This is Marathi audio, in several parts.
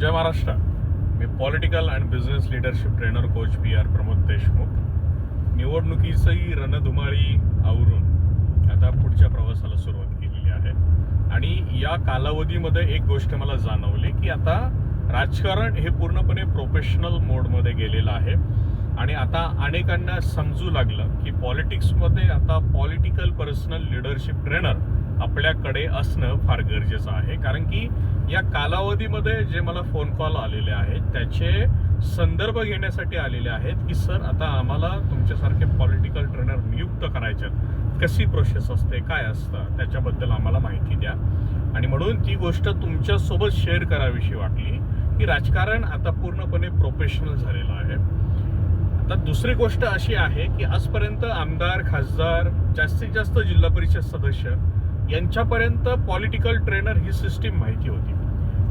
Jai Maharashtra. Me political and business leadership trainer coach P R Pramod Deshmukh. निवडणुकीचंही रणधुमाळी आवरून आता पुढच्या प्रवासाला सुरुवात केलेली आहे. आणि या कालावधीमध्ये एक गोष्ट मला जाणवली की आता राजकारण हे पूर्णपणे प्रोफेशनल मोडमध्ये गेलेलं आहे. आणि आता अनेकांना समजू लागलं की पॉलिटिक्समध्ये आता पॉलिटिकल पर्सनल लिडरशिप ट्रेनर आपल्याकडे असणं फार गरजेचं आहे. कारण की या कालावधीमध्ये जे मला फोन कॉल आलेले आहेत त्याचे संदर्भ घेण्यासाठी आलेले आहेत की सर आता आम्हाला तुमच्यासारखे पॉलिटिकल ट्रेनर नियुक्त करायचे कशी प्रोसेस असते? काय असतं? त्याच्याबद्दल आम्हाला माहिती द्या. आणि म्हणून ती गोष्ट तुमच्यासोबत शेअर करावीशी वाटली की राजकारण आता पूर्णपणे प्रोफेशनल झालेलं आहे. आता दुसरी गोष्ट अशी आहे की आजपर्यंत आमदार खासदार जास्तीत जास्त जिल्हा परिषद सदस्य यांच्यापर्यंत पॉलिटिकल ट्रेनर ही सिस्टीम माहिती होती.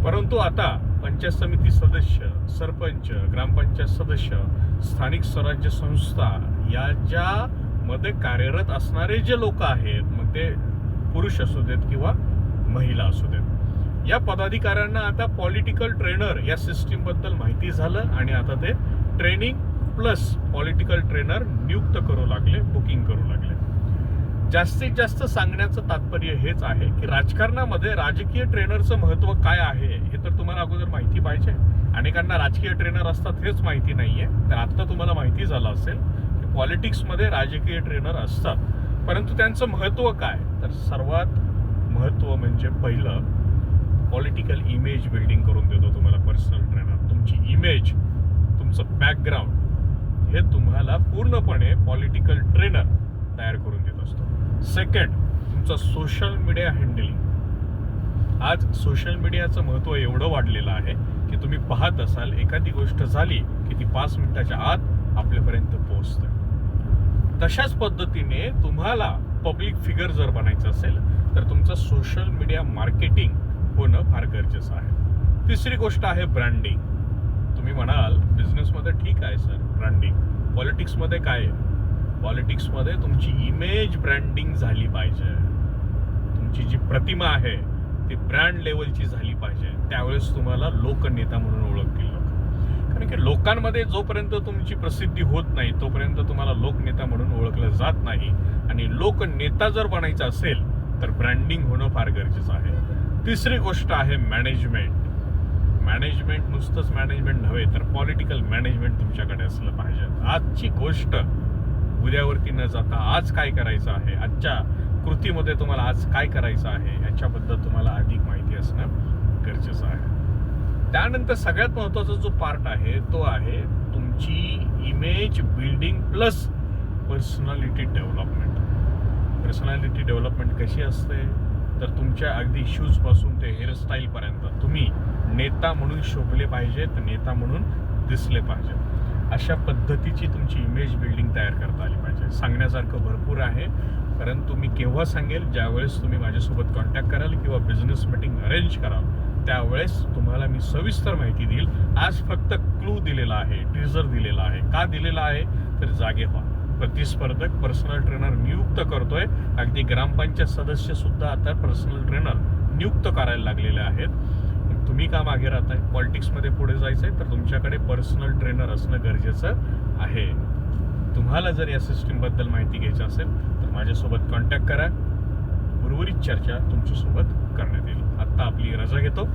परंतु आता पंचायत समिती सदस्य सरपंच ग्रामपंचायत सदस्य स्थानिक स्वराज्य संस्था या मध्ये कार्यरत असणारे जे लोक आहेत मग ते पुरुष असू देत किंवा महिला असू देत. या पदाधिकाऱ्यांना आता पॉलिटिकल ट्रेनर या सिस्टीमबद्दल माहिती झालं आणि आता ते ट्रेनिंग प्लस पॉलिटिकल ट्रेनर नियुक्त करू लागले बुकिंग करू जास्तीत जास्त सांगण्याचं तात्पर्य हेच आहे की राजकारणामध्ये राजकीय ट्रेनरचं महत्त्व काय आहे हे तर तुम्हाला अगोदर माहिती पाहिजे. अनेकांना राजकीय ट्रेनर असतात हेच माहिती नाहीये. तर आता तुम्हाला माहिती झालं असेल की पॉलिटिक्समध्ये राजकीय ट्रेनर असतात. परंतु त्यांचं महत्त्व काय? तर सर्वात महत्त्व म्हणजे पहिलं पॉलिटिकल इमेज बिल्डिंग करून देतो तुम्हाला पर्सनल ट्रेनर तुमची इमेज तुमचं बॅकग्राऊंड हे तुम्हाला पूर्णपणे पॉलिटिकल ट्रेनर तयार करून देत असतो सेकंड तुमचं सोशल मीडिया हँडलिंग आज सोशल मीडियाचं महत्त्व एवढं वाढलेलं आहे की तुम्ही पाहत असाल एखादी गोष्ट झाली की ती पाच मिनिटाच्या आत आपल्यापर्यंत पोहोचते. तशाच पद्धतीने तुम्हाला पब्लिक फिगर जर बनायचं असेल तर तुमचं सोशल मीडिया मार्केटिंग होणं फार गरजेचं आहे. तिसरी गोष्ट आहे ब्रँडिंग तुम्ही म्हणाल बिझनेसमध्ये ठीक आहे सर ब्रँडिंग पॉलिटिक्समध्ये काय आहे? पॉलिटिक्समध्ये तुमची इमेज ब्रँडिंग झाली पाहिजे. तुमची जी प्रतिमा आहे ती ब्रँड लेवलची झाली पाहिजे. त्यावेळेस तुम्हाला लोकनेता म्हणून ओळखतील लोक. कारण की लोकांमध्ये जोपर्यंत तुमची प्रसिद्धी होत नाही तोपर्यंत तुम्हाला लोकनेता म्हणून ओळखलं जात नाही. आणि लोकनेता जर बनायचं असेल तर ब्रँडिंग होणं फार गरजेचं आहे. तिसरी गोष्ट आहे मॅनेजमेंट मॅनेजमेंट नुसतंच मॅनेजमेंट नव्हे तर पॉलिटिकल मॅनेजमेंट तुमच्याकडे असलं पाहिजे. आजची गोष्ट उद्यावरती न जाता आज काय करायचं आहे? आजच्या कृतीमध्ये तुम्हाला आज काय करायचं आहे? याच्याबद्दल तुम्हाला अधिक माहिती असणं गरजेचं आहे. त्यानंतर सगळ्यात महत्त्वाचा जो पार्ट आहे तो आहे तुमची image building plus personality development personality development कशी असते? तर तुमच्या अगदी शूजपासून ते हेअरस्टाईलपर्यंत तुम्ही नेता म्हणून शोभले पाहिजेत नेता म्हणून दिसले पाहिजेत. अशा पद्धतीची तुमची इमेज बिल्डिंग तयार करता आली पाहिजे. सांगण्यासारखं भरपूर आहे. परंतु मी केव्हा सांगेल? ज्यावेळेस तुम्ही माझ्यासोबत कॉन्टॅक्ट कराल किंवा बिझनेस मीटिंग अरेंज कराल त्यावेळेस तुम्हाला मी सविस्तर माहिती देईल. आज फक्त क्लू दिलेला आहे टीजर दिलेला आहे. का दिलेला आहे? तर जागे व्हा. प्रतिस्पर्धक पर्सनल ट्रेनर नियुक्त करतोय. अगदी ग्रामपंचायत सदस्य सुद्धा आता पर्सनल ट्रेनर नियुक्त करायला लागलेले आहेत. तुम्ही का मागे राहताय? पॉलिटिक्समध्ये पुढे जायचं आहे तर तुमच्याकडे पर्सनल ट्रेनर असणं गरजेचं आहे. तुम्हाला जर या सिस्टीमबद्दल माहिती घ्यायची असेल तर माझ्यासोबत कॉन्टॅक्ट करा. उर्वरित चर्चा तुमच्यासोबत करण्यात येईल. आत्ता आपली रजा घेतो.